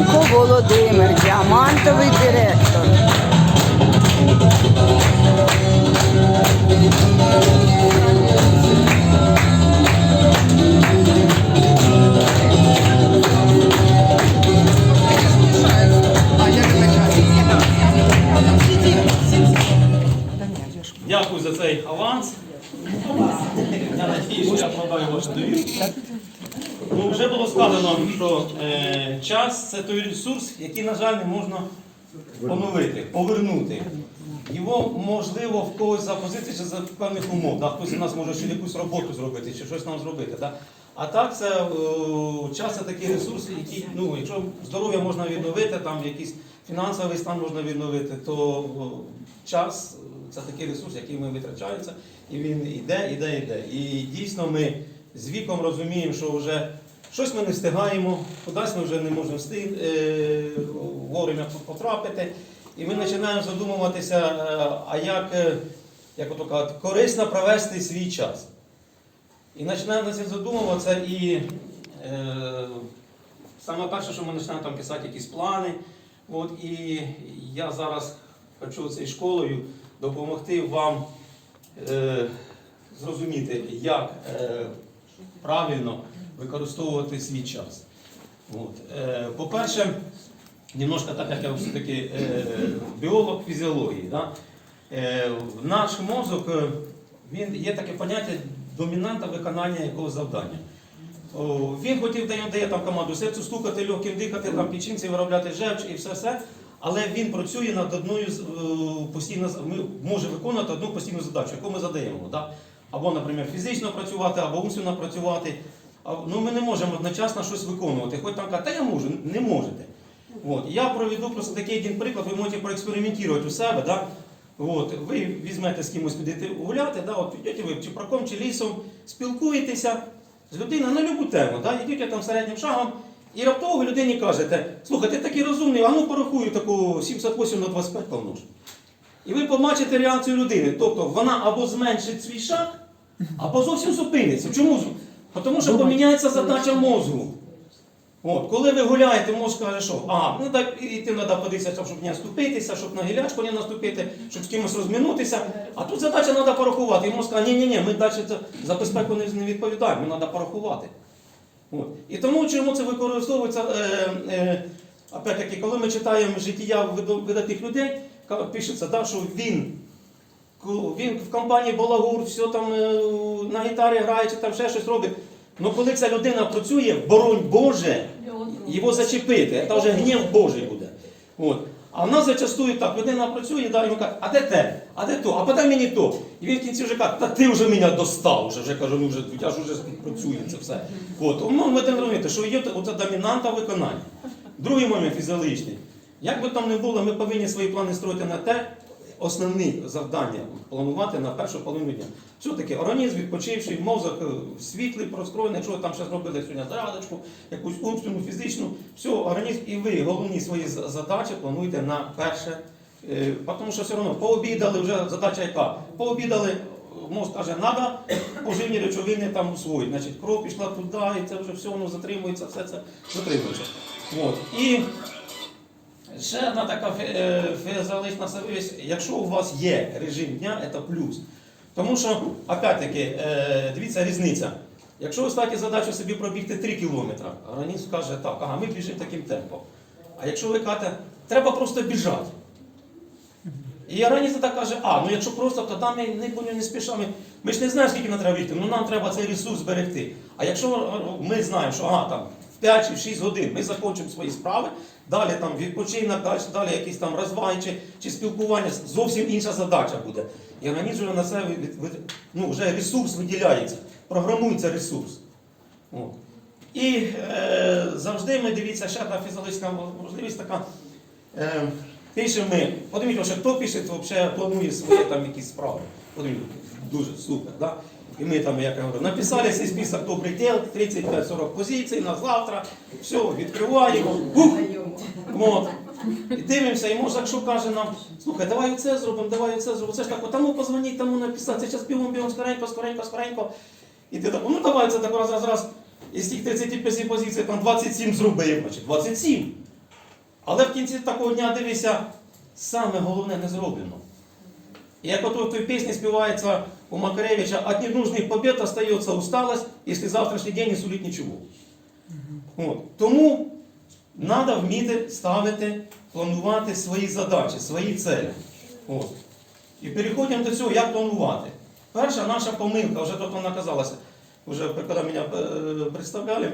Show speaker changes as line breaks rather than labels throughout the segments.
Романенко Володимир, діамантовий директор.
Дякую за цей аванс. Я надію, що я вкладаю вашу довіру. Ну, вже було сказано, що е, час це той ресурс, який, на жаль, не можна поновити, повернути. Його можливо в когось за позиції чи за певних умов. Да? Хтось у нас може ще якусь роботу зробити, чи щось нам зробити. Да? А так, це е, час це такий ресурс, який, ну, якщо здоров'я можна відновити, там якийсь фінансовий стан можна відновити, то о, час це такий ресурс, який ми витрачається, і він іде, іде, іде. І дійсно ми з віком розуміємо, що вже щось ми не встигаємо, кудись ми вже не можемо встиг, е, вовремя потрапити. І ми починаємо задумуватися, е, а як, е, як ото кажуть, корисно провести свій час. І починаємо задумуватися, і е, саме перше, що ми починаємо там писати якісь плани. От, і я зараз хочу цією школою допомогти вам е, зрозуміти, як е, правильно використовувати свій час. Е, по-перше, немножко так, як я все-таки е, біолог фізіології. Да? Е, наш мозок, він є таке поняття домінанта виконання якогось завдання. Він хотів дає, дає там команду серцю стукати, легким дихати, там печінці виробляти жевч і все все. Але він працює над одною постійно може виконувати одну постійну задачу, яку ми задаємо. Да? Або, наприклад, фізично працювати, або умственно працювати. Ну, ми не можемо одночасно щось виконувати. Хоч там кажуть, та я можу, не можете. От. Я проведу просто такий один приклад, ви можете проекспериментувати у себе. Да? От. Ви візьмете з кимось підете гуляти, да? От, підете ви чи парком, чи лісом, спілкуєтеся з людиною на любу тему. Да? Йдете там середнім шагом, і раптово людині кажете, слухай, ти такий розумний, а ну порахую таку 78 на 25 помнож. І ви побачите реакцію людини. Тобто вона або зменшить свій шаг, або зовсім зупиниться. Чому? Тому що поміняється задача мозку. От, коли ви гуляєте, мозк каже, що а, ну так іти треба подивитися, щоб не наступитися, щоб на гілячку не наступити, щоб з кимось розминутися. А тут задача треба порахувати. І мозк каже, ні, ні, ні, ми далі за безпеку не, відповідаємо, треба порахувати. От. І тому чому це використовується, е, е, опять-таки, коли ми читаємо життя вида- видатних людей, пишеться, да, що він, він в компанії Балагур, все там е, на гітарі грає, чи там ще щось робить. Ну коли ця людина працює, боронь Боже, його зачепити, це вже гнів Божий буде. От. А в нас зачастую так, людина працює, далі йому каже, а де те? А де то? А подай мені то. І він в кінці вже каже, та ти вже мене достав, вже, вже кажу, ну вже, я ж вже працюю це все. От. Тому ми будемо розуміти, що є оця домінанта виконання. Другий момент фізіологічний. Як би там не було, ми повинні свої плани строїти на те, основні завдання планувати на першу половину дня. Все-таки організм відпочивший, мозок е, світлий, простроєний, якщо ви там ще зробили сьогодні зарядочку, якусь умственну, фізичну, все, організм і ви головні свої задачі плануєте на перше. Е, Тому що все одно пообідали, вже задача яка? Пообідали, мозк каже, треба поживні речовини там усвоїти. Значить, кров пішла туди, і це вже все воно затримується, все це затримується. От. І Ще одна така е, фізіологічна особливість, якщо у вас є режим дня, це плюс. Тому що, опять-таки, е, дивіться різниця. Якщо ви ставите задачу собі пробігти 3 кілометри, організм каже, так, ага, ми біжимо таким темпом. А якщо ви кажете, треба просто біжати. І організм так каже, а, ну якщо просто, то там ми не, не, спішимо. Ми ж не знаємо, скільки нам треба бігти, ну нам треба цей ресурс зберегти. А якщо ми знаємо, що ага, там, в 5 чи в 6 годин ми закінчимо свої справи, далі там відпочинок, далі, далі якісь там розваги чи, чи спілкування, зовсім інша задача буде. І організм на себе ну, вже ресурс виділяється, програмується ресурс. От. І е, завжди ми дивіться, ще одна фізіологічна можливість така. Е, пишемо ми, подивіться, що хто пише, то взагалі планує свої там якісь справи. Подивіться, дуже супер. Да? І ми там, як я говорю, написали цей список добрих діл, 35-40 позицій на завтра, все, відкриваємо. Ух! От. І дивимося, і може, якщо каже нам, слухай, давай оце зробимо, давай оце зробимо. Це ж так, тому позвоніть, тому написати, це зараз бігом, бігом, скоренько, скоренько, скоренько. І ти так, ну давай це так раз, раз, раз. Із тих 35 позицій там 27 зробив, значить 27. Але в кінці такого дня дивися, саме головне не зроблено. І як ото в той пісні співається у Макаревича, от ненужних побед остается усталость, если завтрашний день не сулить нічого. От. Тому треба вміти ставити, планувати свої задачі, свої цілі. От. І переходимо до цього, як планувати. Перша наша помилка, вже тут вона казалася, вже коли мене е, представляли,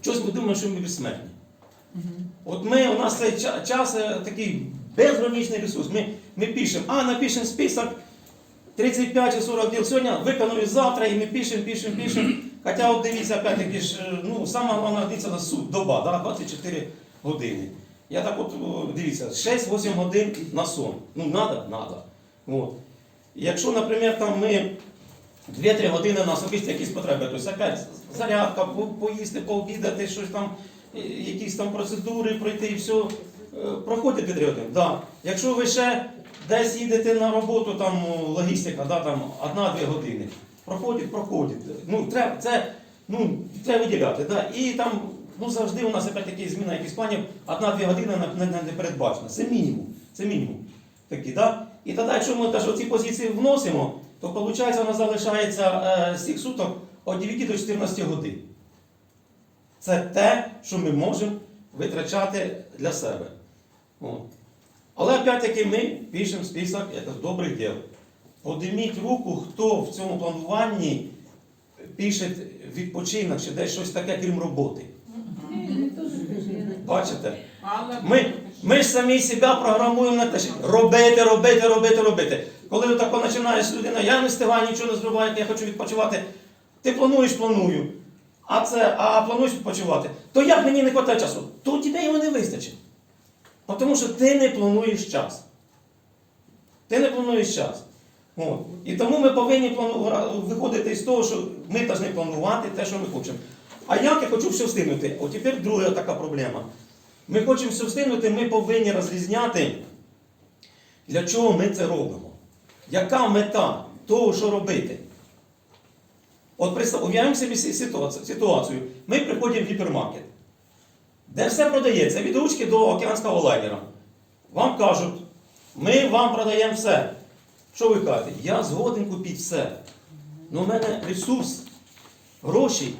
щось ми думаємо, що ми безсмертні. От ми, у нас цей час е, такий безграничний ресурс. Ми, ми пишемо, а напишемо список 35 чи 40 діл сьогодні, виконую завтра, і ми пишемо, пишемо, пишемо. Хоча от дивіться, опять-таки ж, е, ну, саме головне дивіться на суд, доба, да, 24 години. Я так от, дивіться, 6-8 годин на сон. Ну, надо? Надо. От. Якщо, наприклад, там ми 2-3 години на особисті якісь потреби, тобто опять зарядка, поїсти, пообідати, щось там, е, якісь там процедури пройти і все. Е, Проходить 2-3 години. Да. Якщо ви ще десь їдете на роботу, там логістика, да, там 1-2 години. Проходить, проходить. Ну, треба, це, ну, треба виділяти. Да. І там ну, завжди у нас опять такі зміна якихось планів, 1-2 години не, не, не передбачено. Це мінімум. Це мінімум. Такі, да? І тоді, якщо ми теж ці позиції вносимо, то виходить, вона залишається е, з цих суток від 9 до 14 годин. Це те, що ми можемо витрачати для себе. От. Але опять-таки ми пишемо список добрих діл. Подиміть руку, хто в цьому плануванні пише відпочинок чи десь щось таке, крім роботи. Бачите? Ми, ми ж самі себе програмуємо на те, що робити, робити, робити, робити. Коли тако починаєш людина, я не встигаю, нічого не зробляю, я хочу відпочивати. Ти плануєш, планую. А це, а плануєш відпочивати. То як мені не вистачає часу? То тебе його не вистачить. Тому що ти не плануєш час. Ти не плануєш час. От. І тому ми повинні плану- виходити з того, що ми повинні планувати те, що ми хочемо. А як я хочу все встигнути? От тепер друга така проблема. Ми хочемо все встигнути, ми повинні розрізняти, для чого ми це робимо. Яка мета того, що робити? От уявимо собі ситуацію. Ми приходимо в гіпермаркет, де все продається від ручки до океанського лайнера. Вам кажуть, ми вам продаємо все. Що ви кажете? Я згоден купити все. Ну, в мене ресурс, гроші,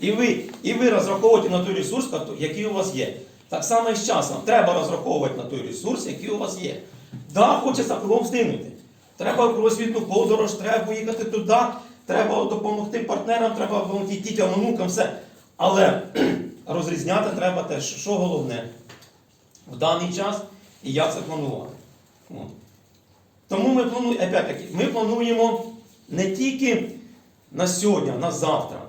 і ви, і ви розраховуєте на той ресурс, який у вас є. Так само і з часом. Треба розраховувати на той ресурс, який у вас є. Да, хочеться кругом встигнути. Треба в кругосвітну подорож, треба поїхати туди, треба допомогти партнерам, треба допомогти дітям, онукам, все. Але розрізняти треба те, що головне в даний час і як це планувати. Тому ми плануємо, опять-таки, ми плануємо не тільки на сьогодні, на завтра.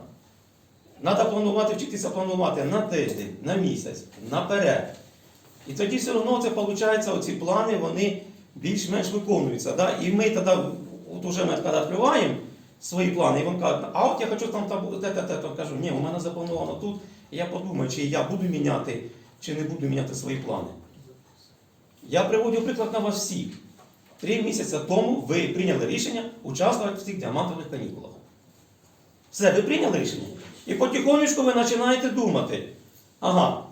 Треба планувати, вчитися планувати на тиждень, на місяць, наперед. І тоді все одно це виходить, оці плани, вони більш-менш виконуються. Да? І ми тоді, от уже ми коли відкриваємо свої плани, і він каже, а от я хочу там та те, те, те, то кажу, ні, у мене заплановано тут, я подумаю, чи я буду міняти, чи не буду міняти свої плани. Я приводю приклад на вас всіх. Три місяці тому ви прийняли рішення участвувати в цих діамантових канікулах. Все, ви прийняли рішення. І потихонечку ви починаєте думати, ага,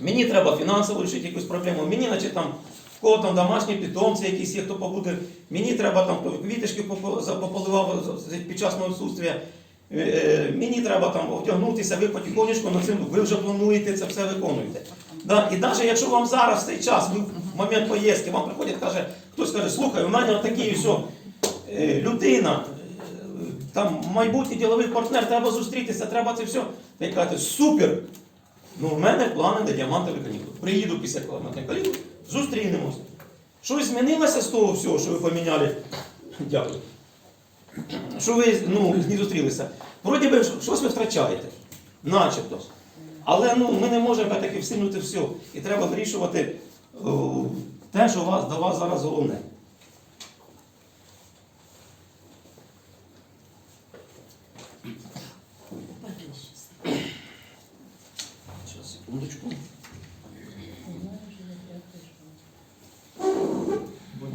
мені треба фінансово вирішити якусь проблему, мені, значить, там, в кого там домашні питомці якісь є, хто побуде, мені треба там квіточки пополивав під час мого відсутствия, Е, е, мені треба там одягнутися, ви потихонечку на цим, ви вже плануєте це все виконуєте. Да? І навіть якщо вам зараз в цей час, ви в момент поїздки, вам приходить, каже, хтось каже, слухай, у мене отакий все, е, людина, е, там майбутній діловий партнер, треба зустрітися, треба це все. Ви кажете, супер! Ну, в мене плани на діамантові канікули. Приїду після діамантових канікул, зустрінемось. Щось змінилося з того всього, що ви поміняли? Дякую. Що ви ну, не зустрілися? Вроді би, щось ви втрачаєте. Начебто. Але ну, ми не можемо таки встигнути все. І треба вирішувати о, те, що вас, до вас зараз головне.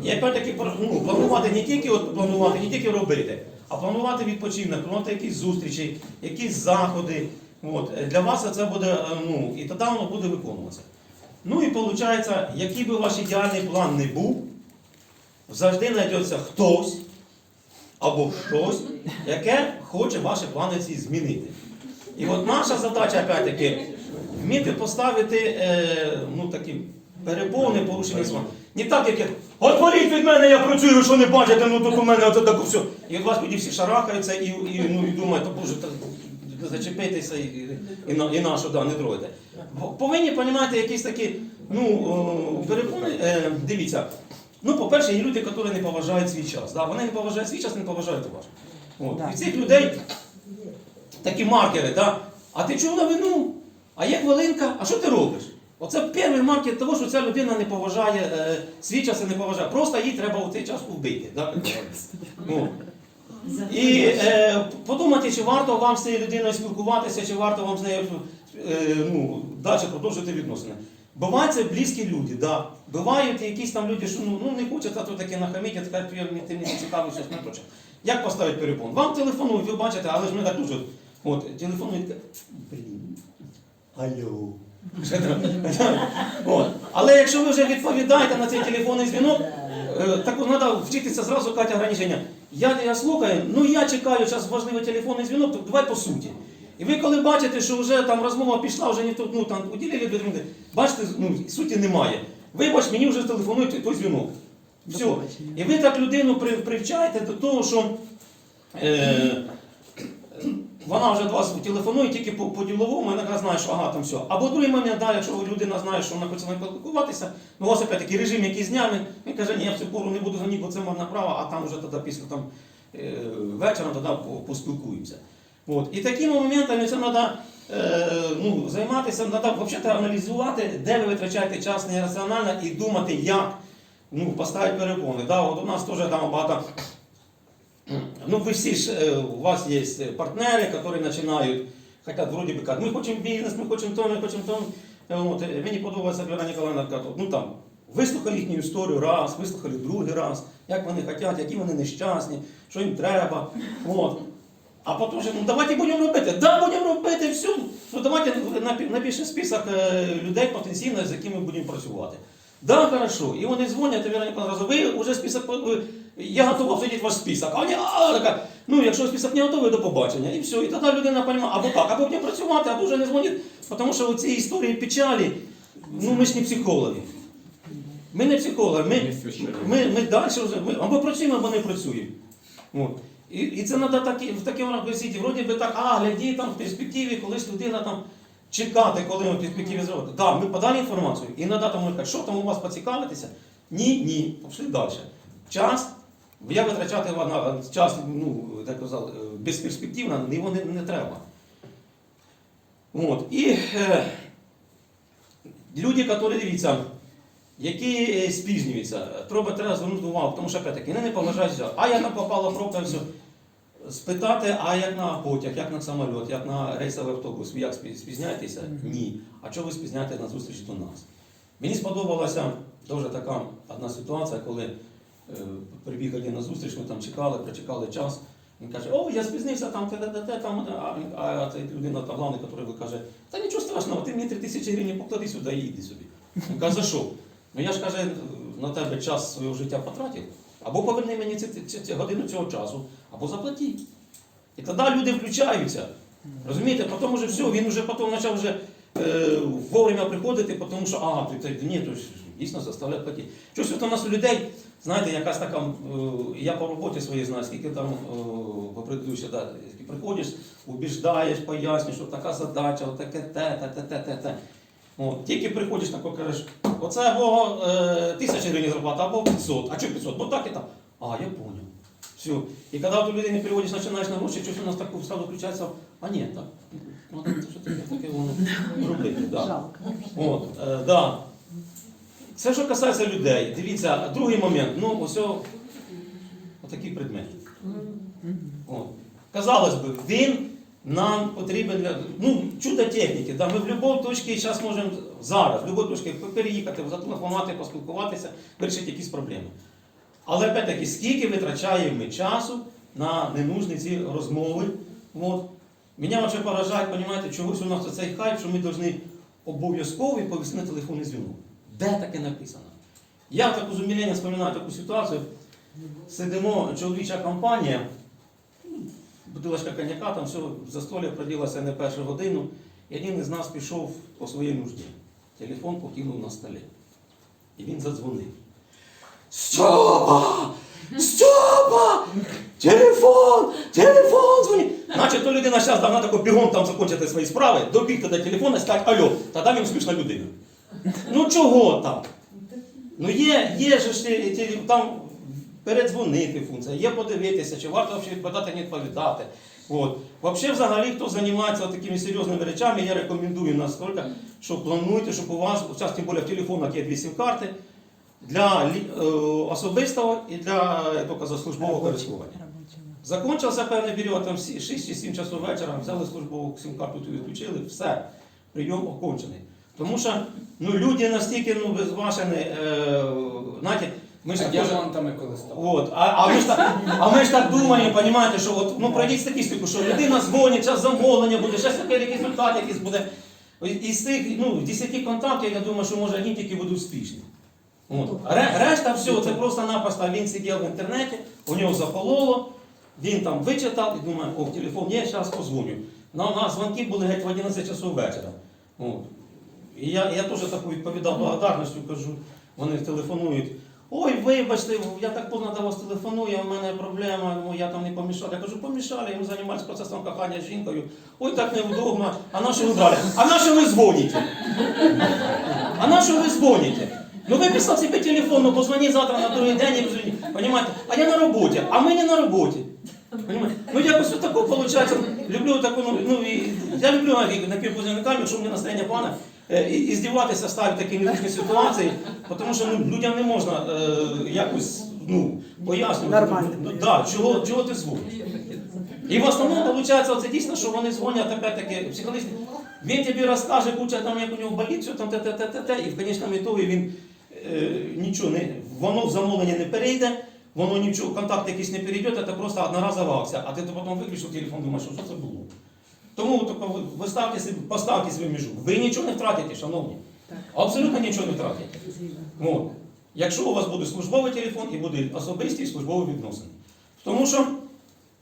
І опять-таки ну, планувати не тільки от, планувати, не тільки робити, а планувати відпочинок, планувати якісь зустрічі, якісь заходи. От. Для вас це буде, е, ну, і тоді воно буде виконуватися. Ну і виходить, який би ваш ідеальний план не був, завжди знайдеться хтось або щось, яке хоче ваші плани ці змінити. І от наша задача, опять-таки, вміти поставити е, ну, такі перепони, порушення слова. Не так, як я, отваліть від мене, я працюю, що не бачите, ну тут у мене оце таке все. І от вас тоді всі шарахаються і, і, ну, і думають, боже, зачепитися і, і, і, на- і на да, не тройте. Повинні розуміти якісь такі ну, перепони. Е, дивіться, ну, по-перше, є люди, які не поважають свій час. Да? Вони не поважають свій час, не поважають ваш. От.
Да.
І цих людей такі маркери, да? а ти чув новину? А є хвилинка, а що ти робиш? Оце перший маркер того, що ця людина не поважає е, свій час і не поважає. Просто їй треба у цей час вбити. Да? Ну. І е, подумати, чи варто вам з цією людиною спілкуватися, чи варто вам з нею е, ну, далі продовжити відносини. Бувають це близькі люди, да. бувають якісь там люди, що ну, ну не хочуть, а то таке нахаміть, а така ти мені цікавий, щось не точно. Як поставити перепон? Вам телефонують, ви бачите, але ж ми так дуже. От, телефонують, блін, алло. От. Але якщо ви вже відповідаєте на цей телефонний дзвінок, е, так треба вчитися зразу Катя ограничення. Я, я слухаю, ну я чекаю зараз важливий телефонний дзвінок, то давай по суті. І ви коли бачите, що вже там розмова пішла, вже не тут, ну там уділили дві минути, бачите, ну, суті немає. Вибач, мені вже телефонують той дзвінок. Все. І ви так людину при- привчаєте до того, що е, вона вже до вас телефонує тільки по, по діловому, вона якраз знає, що ага, там все. Або другий момент, да, якщо людина знає, що вона хоче з вами спілкуватися, ну у вас опять такий режим якийсь днями, він каже, ні, я в цю пору не буду дзвонити, бо це можна право, а там вже тоді після там, е, вечора тоді поспілкуємося. От. І такими моментами це треба ну, займатися, треба взагалі аналізувати, де ви витрачаєте час нераціонально і думати, як ну, поставити перепони. Да, от у нас теж там багато. Ну, ви всі ж, е, у вас є партнери, які починають, хотят вроде бы как, ми хочемо бізнес, ми хочемо то, ми хочемо то. Е, От, е, мені подобається Віра Ніколаївна, ну там, вислухали їхню історію раз, вислухали другий раз, як вони хочуть, які вони нещасні, що їм треба. От. А потім вже, ну давайте будемо робити. Да, будемо робити все. Ну давайте напишемо список е, людей потенційно, з якими будемо працювати. Да, хорошо. І вони дзвонять, Віра Ніколаївна ви вже список, я готова обсудити ваш список. А вони, а, така, ну якщо список не готовий, до побачення. І все. І тоді людина розуміє, або так, або будемо працювати, або вже не дзвонить. Тому що у цій історії печалі, ну ми ж не психологи. Ми не психологи, ми, ми, ми далі ми або працюємо, або не працюємо. От. І, і це треба так, в такому ракурсі, вроді би так, а, гляді там в перспективі, колись людина там чекати, коли ми в перспективі зробити. Так, ми подали інформацію, і треба там що там у вас поцікавитися? Ні, ні, пішли далі. Час, я витрачати на час, ну, так казав, е, безперспективно, його не, не треба. От. І е, люди, які дивіться, які е, спізнюються, треба треба звернути увагу, тому що опять-таки, вони не поважають. А як нам попала пробка, все. Спитати, а як на потяг, як на самоліт, як на рейсовий автобус, ви як спізняєтеся? Ні. А чого ви спізняєтесь на зустріч до нас? Мені сподобалася дуже така одна ситуація, коли прибігали на зустріч, ми там чекали, прочекали час. Він каже, о, я спізнився там, те, те, те, там, а, а ця людина, та главний, який каже, та нічого страшного, ти мені 3 тисячі гривень поклади сюди і йди собі. Він каже, за що? Ну я ж каже, на тебе час свого життя потратив. Або поверни мені ці, ці, ці годину цього часу, або заплати. І тоді люди включаються. Розумієте, потім вже все, він вже потім почав вже е, вовремя приходити, тому що, а, ні, то дійсно заставляє платити. Щось у нас у людей, знаєте, якась така, е, я по роботі своїй знаю, скільки там е, да, приходиш, убіждаєш, пояснюєш, що така задача, отаке те, те, те, те, те, те. От, тільки приходиш тако кажеш, оце або е, тисяча гривень зарплата, або 500. А чого 500? Бо так і так. А, я понял. Все. І коли до людини приводиш, починаєш на гроші, щось у нас так сразу включається, а ні, так. Ну, що таке, таке воно робити. Да.
Жалко.
От, е, да. Це що касається людей. Дивіться, другий момент. Ну, ось о- отакий предмет. От. Казалось би, він нам потрібен для ну, чудо техніки. Да? Ми в будь-якій точці зараз можемо зараз, в будь-якій точці переїхати, зателефонувати, поспілкуватися, вирішити якісь проблеми. Але опять-таки, скільки витрачаємо ми часу на ненужні ці розмови. От. Мене вже поражає, розумієте, чогось у нас цей хайп, що ми повинні обов'язково відповісти на телефонний дзвінок. Де таке написано? Я так з умилінням споминаю таку ситуацію. Сидимо, чоловіча компанія, бутилочка коньяка, там все, застолля проділося не першу годину, і один із нас пішов по своїй нужді. Телефон покинув на столі. І він задзвонив. Стьопа! Стьопа! Телефон! Телефон дзвонить! Наче то людина зараз давно тако бігом там закончити свої справи, добігти до телефона і сказати, алло, тоді він успішна людина. Ну чого там? Ну є, є ж там передзвонити функція, є подивитися, чи варто взагалі відповідати, не відповідати. От. Взагалі, взагалі, хто займається такими серйозними речами, я рекомендую наскільки, що плануйте, щоб у вас, зараз тим більше в телефонах є дві сім-карти, для е, особистого і для тільки за службового користування. Закончився певний період, там 6 чи 7 часов вечора, взяли службову сім-карту, ту відключили, все, прийом окончений. Тому що ну, люди настільки ну, безбашені, е, знаєте, ми ж
А
так
я
теж-
жантами користував.
От, а, а, ми ж так, а ми ж так думаємо, розумієте, що от, ну, пройдіть статистику, що людина дзвонить, час замовлення буде, щось таке, якийсь результат якийсь буде. Із цих ну, 10 контактів, я думаю, що може одні тільки будуть успішні. От. Ре- решта всього, це просто-напросто він сидів в інтернеті, у нього захололо, він там вичитав і думає, о, телефон є, зараз позвоню. На, на дзвонки були геть в 11 часов вечора. От. І я, я теж таку відповідав благодарністю, кажу, вони телефонують. Ой, вибачте, я так поздно до вас телефоную, у мене проблема, ну, я там не помішав. Я кажу, помішали, йому займатися процесом кохання з жінкою. Ой, так невдобно. А на що ви? А на що ви дзвоните? А на що ви дзвоните? Ну виписав собі телефон, ну позвони завтра на другий день і позвони. Понимаете? А я на роботі, а ми не на роботі. Понимаете? Ну якось отако виходить. Люблю таку, ну, ну і я люблю навіть на півпозвонниками, якщо у мене настроєння е, і, і здіватися ставити такі незручні ситуації, тому що ну, людям не можна е, якось ну, пояснювати.
Нормально.
Ну, да, чого, чого ти дзвониш? І в основному виходить, оце дійсно, що вони дзвонять опять-таки психологічно. Він тобі розкаже, куча там, як у нього болить, що там те, те, те, те, те, і в конечному ітогі він е, нічого не, воно в замовлення не перейде, воно нічого, контакт якийсь не перейде, це просто одноразова акція, а ти потім виключив телефон, думаєш, що це було. Тому ви, собі, поставте свою межу. Ви нічого не втратите, шановні. Абсолютно нічого не втратите. От. Якщо у вас буде службовий телефон і буде особисті службові відносини. Тому що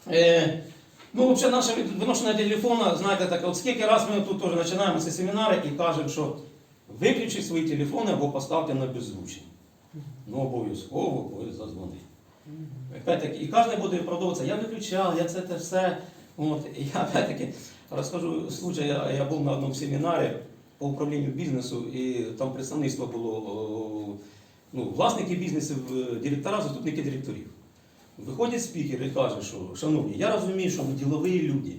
е, ну, взагалі наше відношення телефона, знаєте, так, от скільки раз ми тут теж починаємо ці семінари і кажемо, що виключіть свої телефони або поставте на беззвучні. Ну, обов'язково коли задзвонить. І кожен буде виправдовуватися, я виключав, я це те все. От, і я опять-таки розкажу случай, я, я був на одному семінарі по управлінню бізнесу, і там представництво було ну, власники бізнесів, директора, заступники директорів. Виходить спікер і каже, що, шановні, я розумію, що ви ділові люди,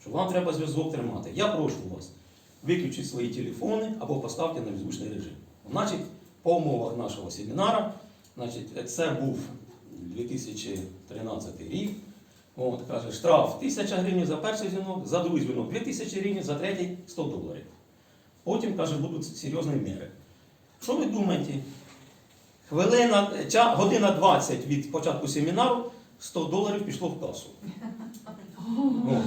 що вам треба зв'язок тримати. Я прошу вас, виключіть свої телефони або поставте на беззвучний режим. Значить, по умовах нашого семінара, значить, це був 2013 рік. От, каже, штраф 1000 гривень за перший дзвінок, за другий дзвінок 2000 гривень, за третій 100 доларів. Потім, каже, будуть серйозні міри. Що ви думаєте? Хвилина, ча, година 20 від початку семінару 100 доларів пішло в касу. От.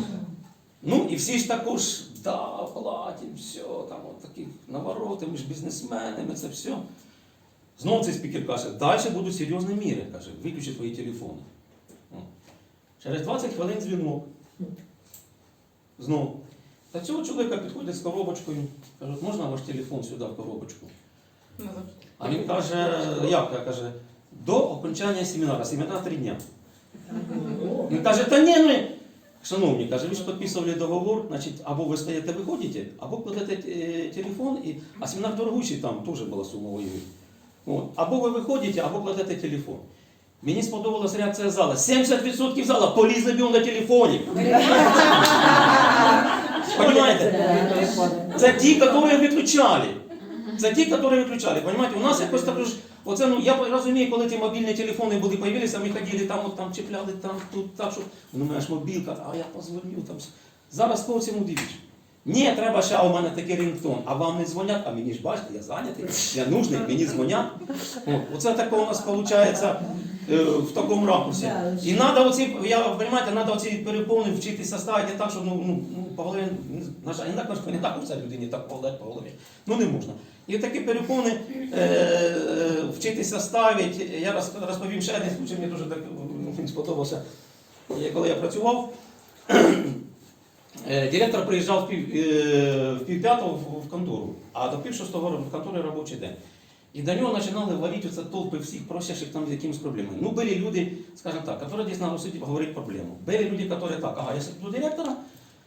Ну і всі ж також, да, платимо, все, там от такі навороти, ми ж бізнесмени, ми це все. Знову цей спікер каже, далі будуть серйозні міри, каже, виключи твої телефони. Через 20 хвилин дзвінок. Знову. Та цього чоловіка підходять з коробочкою, кажуть, можна ваш телефон сюди в коробочку? А він каже, як? Я каже, до окончання семінару, семінар три дня. Він каже, та ні, ну. Шановні, каже, ви ж підписували договор, значить, або ви стаєте, виходите, або кладете е, телефон, і, а семінар дорогущий там теж була сума воює. Або ви виходите, або кладете телефон. Мені сподобалася реакція зала. 70% зала полізли б на телефоні. Понимаете? Це ті, які виключали. Це ті, які виключали. Понимаете? У нас якось також, оце, ну, я розумію, коли ті мобільні телефони були, появилися, ми ходили там, от, там чіпляли, там, тут, так, що, ну, мене ж мобілка, а я позвоню там. Зараз кого цьому дивиш? Ні, треба ще, а у мене такий рингтон, а вам не дзвонять, а мені ж бачите, я зайнятий, я нужний, мені дзвонять. Оце таке у нас виходить е, в такому ракурсі. І треба оці, я розумієте, треба оці перепони вчитися ставити так, щоб ну, ну, ну, по голові, на жаль, не так, не так можна людині так погладати по голові. Ну не можна. І такі перепони е, вчитися ставити. Я роз- розповім ще один случай, мені дуже так м, сподобався. Коли я працював, Директор приїжджав в пів, е, в пів п'ятого в, контору, а до пів шостого в конторі робочий день. І до нього починали валити оце толпи всіх просящих там з якимись проблемами. Ну, були люди, скажімо так, які дійсно суді проблему. Були люди, які так, ага, я сиджу директора,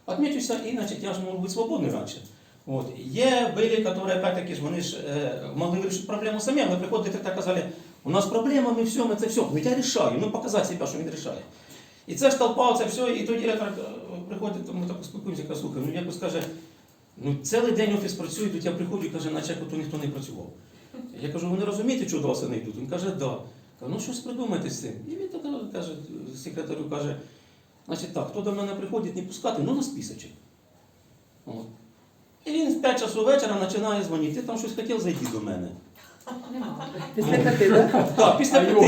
отмечуся, і значить я ж можу бути свободний раніше. От. Є були, які, опять-таки, ж, вони ж е, могли вирішити проблему самі, але приходять і так казали, у нас проблема, ми все, ми це все. Ну я рішаю, ну показати себе, що він рішає. І це ж толпа, це все, і тоді директор е, приходить, ми так спілкуємося, каже, слухай, ну якось каже, ну цілий день офіс працює, тут я приходжу і каже, наче тут ніхто не працював. Я кажу, ви не розумієте, чого до вас не йдуть? Він каже, да. Кажу, ну щось придумайте з цим. І він тоді каже, секретарю каже, значить так, хто до мене приходить, не пускати, ну на списочок. От. І він в 5 часу вечора починає дзвонити, ти там щось хотів зайти до мене.
Після п'яти, так?
Так, після
А
п'яти.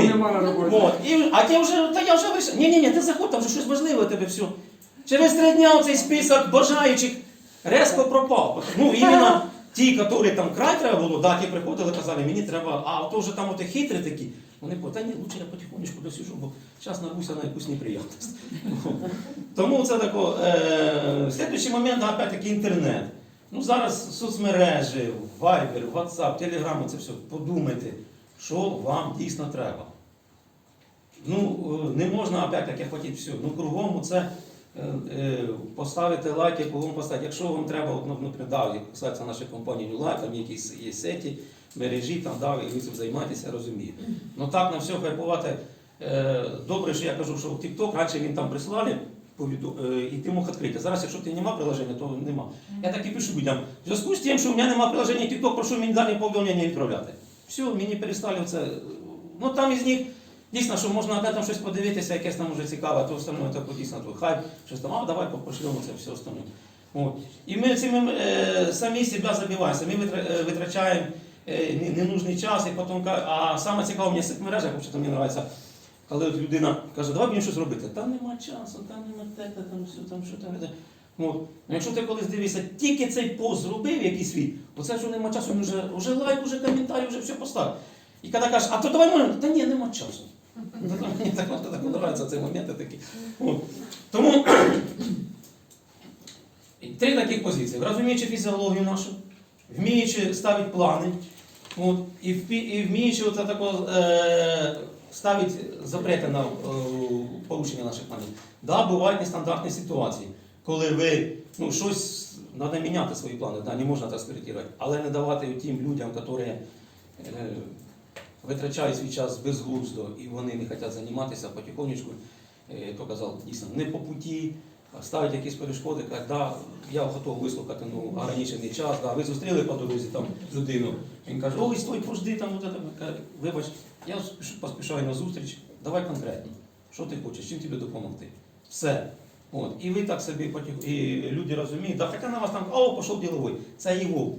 І, а я вже, та я вже вирішив. Ні, ні, ні, ти заходь, там вже щось важливе тебе все. Через три дня цей список бажаючих резко пропав. Ну, іменно ті, які там край треба було, да, приходили, казали, мені треба, а то вже там от хитрі такі. Вони по, та ні, лучше я потихонечку досіжу, бо зараз набуся на якусь неприємність. Тому це тако. Е, слідуючий момент, опять-таки, інтернет. Ну, зараз соцмережі, Viber, WhatsApp, Telegram, це все. Подумайте, що вам дійсно треба. Ну, е, не можна опять-таки хотіти все. Ну, кругом це е, е, поставити лайки, кругом поставити. Якщо вам треба, ну, наприклад, да, як касається нашої компанії New Life, там якісь є сеті, мережі, там, да, і ви цим займаєтеся, розумію. Ну так на все хайпувати. Е, добре, що я кажу, що в TikTok раніше він там прислали, і ти мог відкрити. Зараз, якщо ти нема приложення, то нема. Я так і пишу людям. В зв'язку з тим, що у мене немає приложення TikTok, прошу мені далі повідомлення відправляти. Все, мені перестали це. Ну там із них дійсно, що можна опять там щось подивитися, якесь там вже цікаве, то остальне так дійсно то хайп, щось там, а давай пошлемо це все остальне. І ми цим е, самі себе забиваємо, самі е, витрачаємо е, ненужний час, і потім, а саме цікаве мені в цих мережах, взагалі мені подобається, коли от людина каже, давай мені щось робити. Там нема часу, там нема те, те, там все, там що там. От. Ну, якщо ти колись дивишся, тільки цей пост зробив якийсь свій, оце що нема часу, він вже, вже лайк, вже коментарі, вже все поставив. І коли кажеш, а то давай можемо, та ні, нема часу. Мені так, так, так подобаються ці моменти такі. Тому три таких позиції. Розуміючи фізіологію нашу, вміючи ставити плани, і, вміючи е, ставити запрети на е, порушення наших планів. Да, бувають нестандартні ситуації, коли ви ну, щось треба міняти свої плани, да, не можна так скоректувати, але не давати тим людям, які витрачають свій час безглуздо і вони не хочуть займатися потихонечку, е, то казав, дійсно, не по путі, а ставить якісь перешкоди, кажуть, да, я готовий вислухати ну, ограничений час, да, ви зустріли по дорозі там людину. Він каже, ой, стой, пожди, там, от это». Каже, вибач, я поспішаю на зустріч, давай конкретно, що ти хочеш, чим тобі допомогти. Все. От. І ви так собі потіх... і люди розуміють, да, хоча на вас там, о, пішов діловий, це його.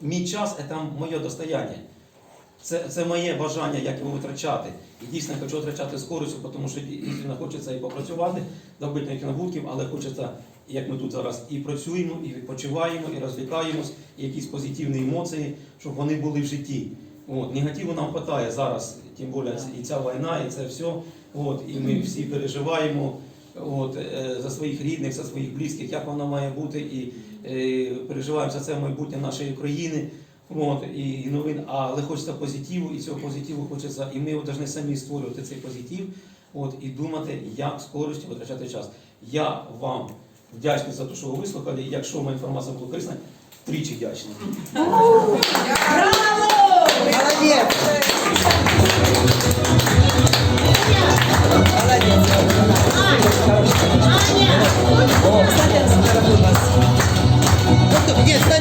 Мій час це моє достояння. Це, це моє бажання, як його витрачати. І дійсно хочу витрачати з користю, тому що дійсно хочеться і попрацювати, добити яких набутків, але хочеться, як ми тут зараз і працюємо, і відпочиваємо, і розвлікаємось, і якісь позитивні емоції, щоб вони були в житті. От, негативу нам вистачає зараз, тим більше і ця війна, і це все. От, і ми всі переживаємо от, е, за своїх рідних, за своїх близьких, як воно має бути, і е, переживаємо за це майбутнє нашої країни. От, і, і новин, але хочеться позитиву, і цього позитиву хочеться, і ми повинні самі створювати цей позитив от, і думати, як з користю витрачати час. Я вам вдячний за те, що ви вислухали. Якщо моя інформація була корисна, тричі вдячний.
Молодець. Молодець. Tu dia, ustaz.